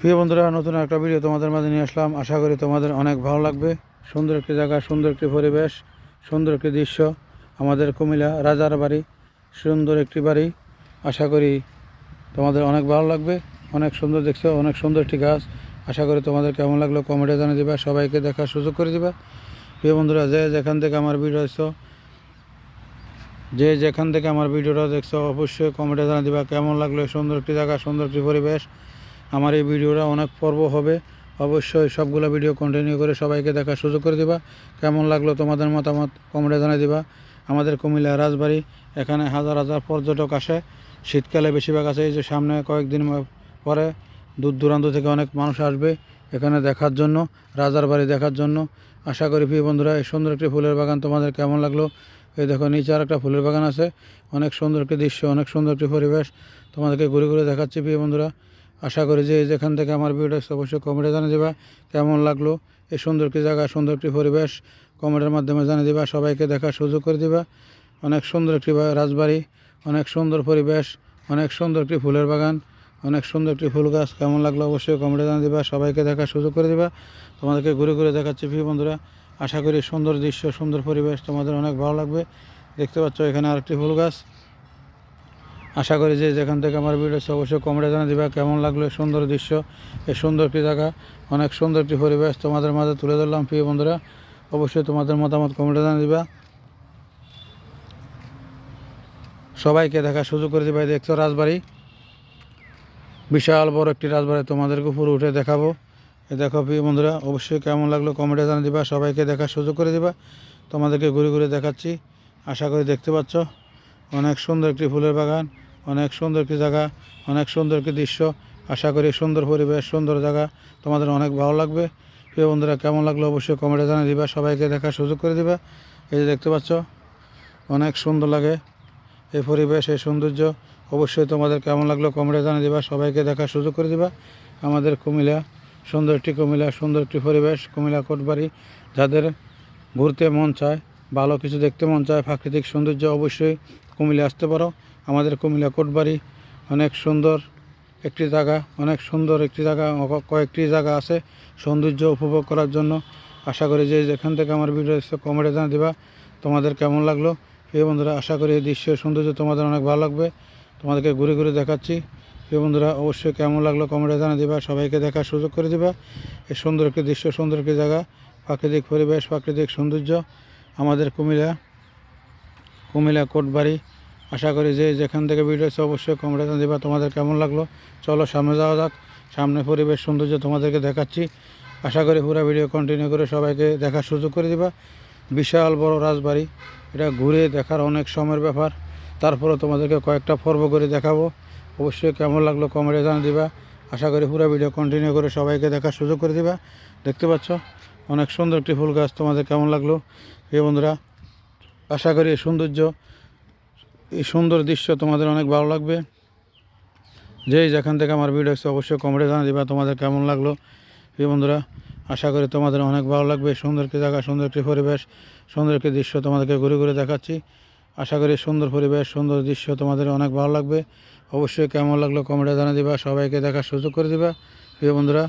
প্রিয় বন্ধুরা, নতুন একটা ভিডিও তোমাদের মাঝে নিয়ে আসলাম। আশা করি তোমাদের অনেক ভালো লাগবে। সুন্দর একটি জায়গা, সুন্দর একটি পরিবেশ, সুন্দর একটি দৃশ্য। আমাদের কুমিল্লা রাজার বাড়ি, সুন্দর একটি বাড়ি। আশা করি তোমাদের অনেক ভালো লাগবে। অনেক সুন্দর দেখছ, অনেক সুন্দর একটি গাছ। আশা করি তোমাদের কেমন লাগল কমেন্টে জানিয়ে দিবা, সবাইকে দেখার সুযোগ করে দিবা। প্রিয় বন্ধুরা, যে যেখান থেকে আমার ভিডিও দেখছ, যে যেখান থেকে আমার ভিডিওটা দেখছ, অবশ্যই কমেন্টে জানিয়ে দিবা, কেমন লাগল, সুন্দর একটি জায়গা, সুন্দর একটি পরিবেশ। আমার এই ভিডিওটা অনেক পর্ব হবে। অবশ্যই সবগুলো ভিডিও কন্টিনিউ করে সবাইকে দেখার সুযোগ করে দিবা। কেমন লাগল তোমাদের মতামত কমেন্টে জানিয়ে দিবা। আমাদের কুমিল্লা রাজবাড়ি, এখানে হাজার হাজার পর্যটক আসে। শীতকালে বেশিরভাগ আসে এই যে সামনে কয়েকদিন পরে দূর দূরান্ত থেকে অনেক মানুষ আসবে এখানে দেখার জন্য, রাজার বাড়ি দেখার জন্য। আশা করি প্রিয় বন্ধুরা, এই সুন্দর একটি ফুলের বাগান তোমাদের কেমন লাগল? এই দেখো, নিচে আর একটা ফুলের বাগান আছে। অনেক সুন্দর একটি দৃশ্য, অনেক সুন্দর একটি পরিবেশ তোমাদেরকে ঘুরে ঘুরে দেখাচ্ছি প্রিয় বন্ধুরা। আশা করি যে যেখান থেকে আমার ভিডিও দেখছ, অবশ্যই কমেন্টে জানিয়ে দেবা। কেমন লাগল? এই সুন্দর একটি জায়গা, সুন্দর একটি পরিবেশ কমেন্টের মাধ্যমে জানিয়ে দিবা, সবাইকে দেখার সুযোগ করে দিবা। অনেক সুন্দর একটি রাজবাড়ি, অনেক সুন্দর পরিবেশ, অনেক সুন্দর একটি ফুলের বাগান, অনেক সুন্দর একটি ফুল গাছ। কেমন লাগল? অবশ্যই কমেন্টে জানিয়ে দিবা, সবাইকে দেখার সুযোগ করে দিবা। তোমাদেরকে ঘুরে ঘুরে দেখাচ্ছি, প্রিয় বন্ধুরা। আশা করি সুন্দর দৃশ্য, সুন্দর পরিবেশ তোমাদের অনেক ভালো লাগবে। দেখতে পাচ্ছ এখানে আরেকটি ফুল গাছ। আশা করি যে যেখান থেকে আমার ভিডিও অবশ্যই কমেন্টে জানিয়ে দিবা কেমন লাগল সুন্দর দৃশ্য, এই সুন্দর একটি জায়গা। অনেক সুন্দর একটি পরিবেশ তোমাদের মাঝে তুলে ধরলাম, প্রিয় বন্ধুরা। অবশ্যই তোমাদের মতামত কমেন্টে জানিয়ে দিবা। সবাইকে দেখার সুযোগ করে দিবা দেখছ রাজবাড়ি। বিশাল বড় একটি রাজবাড়ি তোমাদেরকে উপরে উঠে দেখাবো। দেখো, প্রিয় বন্ধুরা, অবশ্যই কেমন লাগল কমেন্টে জানিয়ে দিবা, সবাইকে দেখার সুযোগ করে দিবা। তোমাদেরকে ঘুরে ঘুরে দেখাচ্ছি। আশা করি দেখতে পাচ্ছ, অনেক সুন্দর একটি ফুলের বাগান। অনেক সুন্দর কি জায়গা, অনেক সুন্দর কি দৃশ্য। আশা করি সুন্দর পরিবেশ, সুন্দর জায়গা। তোমাদের অনেক ভালো লাগবে। প্রিয় বন্ধুরা, কেমন লাগল অবশ্যই কমেন্টে জানিয়ে দিবা, সবাইকে দেখার সুযোগ করে দিবা। এই যে দেখতে পাচ্ছ, অনেক সুন্দর লাগে এই পরিবেশ, এই সৌন্দর্য। অবশ্যই তোমাদের কেমন লাগল কমেন্টে জানিয়ে দিবা, সবাইকে দেখার সুযোগ করে দিবা। আমাদের কুমিল্লা, সুন্দর একটি কুমিল্লা, সুন্দর একটি পরিবেশ, কুমিল্লা কোটবাড়ি। যাদের ঘুরতে মন চায়, ভালো কিছু দেখতে মন চায়, প্রাকৃতিক সৌন্দর্য অবশ্যই কুমিল্লা আসতে পারো। আমাদের কুমিল্লা কোটবাড়ি অনেক সুন্দর একটি জায়গা, অনেক সুন্দর একটি জায়গা কয়েকটি জায়গা আছে সৌন্দর্য উপভোগ করার জন্য। আশা করি যে যেখান থেকে আমার ভিডিও এসে কমেন্টে জানিয়ে দিবা তোমাদের কেমন লাগল। এই বন্ধুরা, আশা করি এই দৃশ্যের সৌন্দর্য তোমাদের অনেক ভালো লাগবে। তোমাদেরকে ঘুরে ঘুরে দেখাচ্ছি। এই বন্ধুরা, অবশ্যই কেমন লাগল কমেন্টে জানিয়ে দিবা, সবাইকে দেখার সুযোগ করে দিবা। এই সুন্দর একটি দৃশ্য, সুন্দর একটি জায়গা, প্রাকৃতিক পরিবেশ, প্রাকৃতিক সৌন্দর্য। আমাদের কুমিল্লা কুমিল্লা কোটবাড়ি আশা করি যে যেখান থেকে ভিডিও হচ্ছে অবশ্যই কমেন্টে দিবা তোমাদের কেমন লাগল। চলো সামনে যাওয়া যাক। সামনে পরিবেশ সৌন্দর্য তোমাদেরকে দেখাচ্ছি। আশা করি পুরো ভিডিও কন্টিনিউ করে সবাইকে দেখার সুযোগ করে দিবা। বিশাল বড় রাজবাড়ি। এটা ঘুরে দেখার অনেক সময়ের ব্যাপার। তারপরে তোমাদেরকে কয়েকটা পর্ব করে দেখাবো। অবশ্যই কেমন লাগল কমেন্টে জানিয়ে দিবা। আশা করি পুরো ভিডিও কন্টিনিউ করে সবাইকে দেখার সুযোগ করে দিবা। দেখতে পাচ্ছ? অনেক সুন্দর একটি ফুল গাছ। তোমাদের কেমন লাগল? এই বন্ধুরা, আশা করি সৌন্দর্য এই সুন্দর দৃশ্য তোমাদের অনেক ভালো লাগবে। যেই যেখান থেকে আমার ভিডিও দেখছ, অবশ্যই কমেন্টে জানা দিবা তোমাদের কেমন লাগল। এই বন্ধুরা, আশা করি তোমাদের অনেক ভালো লাগবে। সুন্দর একটি জায়গা, সুন্দর একটি পরিবেশ, সুন্দর একটি দৃশ্য তোমাদেরকে ঘুরে ঘুরে দেখাচ্ছি। আশা করি সুন্দর পরিবেশ, সুন্দর দৃশ্য তোমাদের অনেক ভালো লাগবে। অবশ্যই কেমন লাগল কমেন্টে জানা দিবা, সবাইকে দেখার সুযোগ করে দিবা। প্রিয় বন্ধুরা